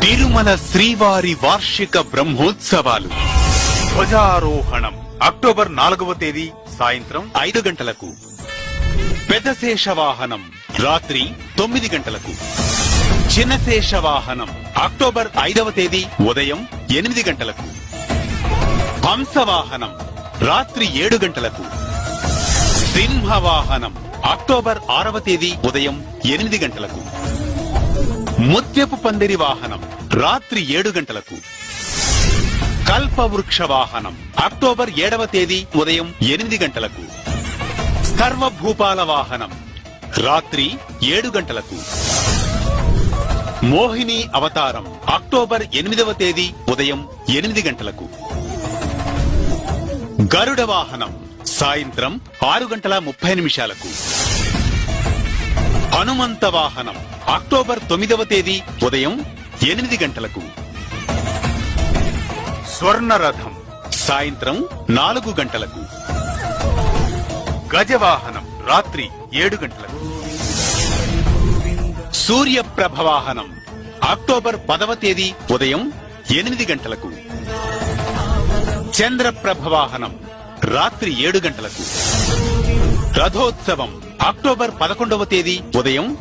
తిరుమల శ్రీవారి వార్షిక బ్రహ్మోత్సవాలు. ధ్వజారోహణం. అక్టోబర్ నాలుగవ తేదీ సాయంత్రం ఐదు గంటలకు. పెద్ద శేషవాహనం రాత్రి తొమ్మిది గంటలకు. చిన్న శేషవాహనం అక్టోబర్ ఐదవ తేదీ ఉదయం ఎనిమిది గంటలకు. హంసవాహనం. రాత్రి ఏడు గంటలకు. సింహవాహనం. అక్టోబర్ ఆరవ తేదీ ఉదయం ఎనిమిది గంటలకు. ముత్యపు పందిరి వాహనం రాత్రి ఏడు గంటలకు. కల్పవృక్ష వాహనం అక్టోబర్ ఏడవ తేదీ ఉదయం ఎనిమిది గంటలకు. సర్వభూపాల వాహనం రాత్రి ఏడు గంటలకు. మోహిని అవతారం అక్టోబర్ ఎనిమిదవ తేదీ ఉదయం ఎనిమిది గంటలకు. గరుడ వాహనం సాయంత్రం ఆరు గంటల ముప్పై నిమిషాలకు. హనుమంత వాహనం అక్టోబర్ తొమ్మిదవ తేదీ ఉదయం ఎనిమిది గంటలకు. స్వర్ణ రథం సాయంత్రం నాలుగు గంటలకు. గజవాహనం రాత్రి ఏడు గంటలకు. సూర్యప్రభ వాహనం అక్టోబర్ పదవ తేదీ ఉదయం ఎనిమిది గంటలకు. చంద్రప్రభ వాహనం రాత్రి ఏడు గంటలకు. రథోత్సవం అక్టోబర్ పదకొండవ తేదీ ఉదయం